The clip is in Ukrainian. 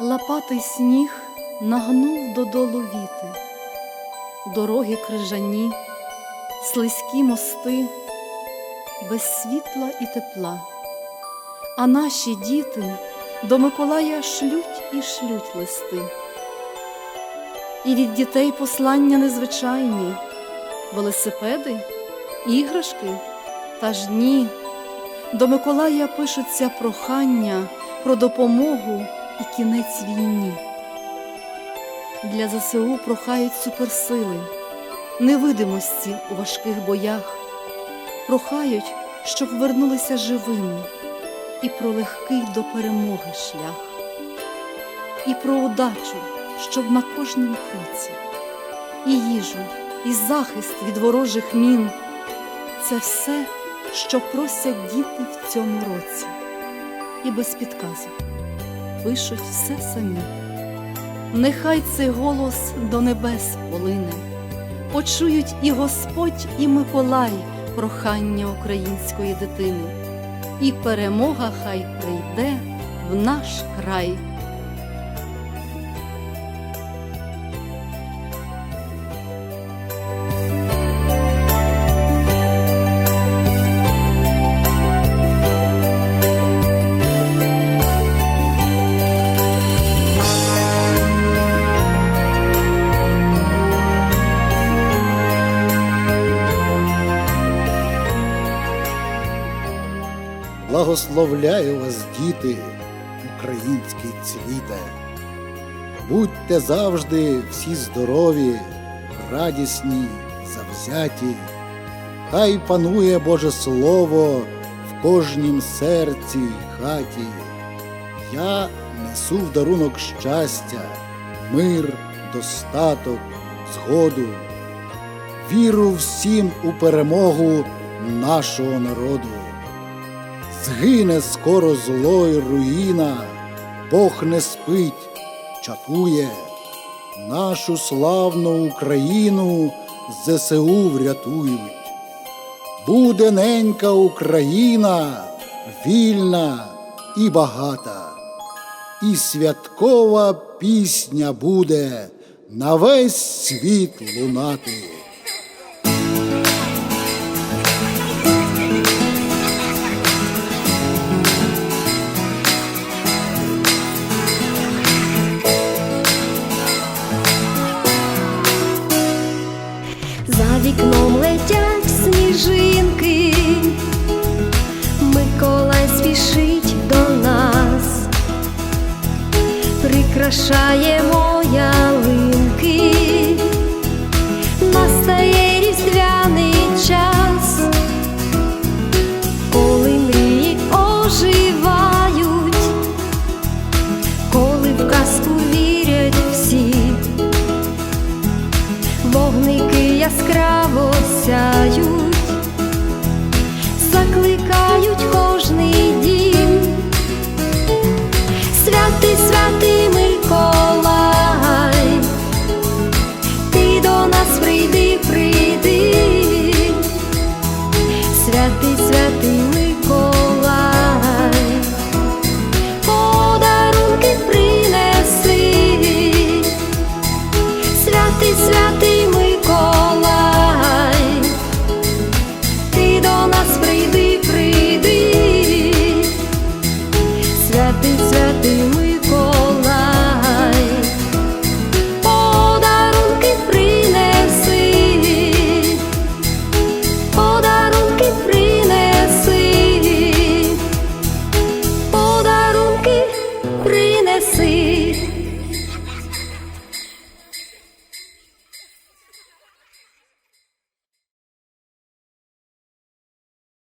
Лопатий сніг нагнув додолу віти, дороги крижані, слизькі мости, без світла і тепла. А наші діти до Миколая шлють і шлють листи. І від дітей послання незвичайні, велосипеди, іграшки та ж ні. До Миколая пишуться прохання про допомогу і кінець війні. Для ЗСУ прохають суперсили, невидимості у важких боях, прохають, щоб вернулися живими, і про легкий до перемоги шлях, і про удачу, щоб на кожнім кроці, і їжу, і захист від ворожих мін. Це все, що просять діти в цьому році, і без підказок пишуть все самі. Нехай цей голос до небес полине, почують і Господь, і Миколай прохання української дитини, і перемога хай прийде в наш край. Благословляю вас, діти, український цвіте. Будьте завжди всі здорові, радісні, завзяті. Хай панує Боже Слово в кожнім серці й хаті. Я несу в дарунок щастя, мир, достаток, згоду, віру всім у перемогу нашого народу. Згине скоро зло й руїна, Бог не спить, чатує, нашу славну Україну ЗСУ врятують. Буде ненька Україна, вільна і багата, і святкова пісня буде на весь світ лунати. Вікном летять сніжинки, Миколай спішить до нас, прикрашаємо ялинки, 加油。серця ти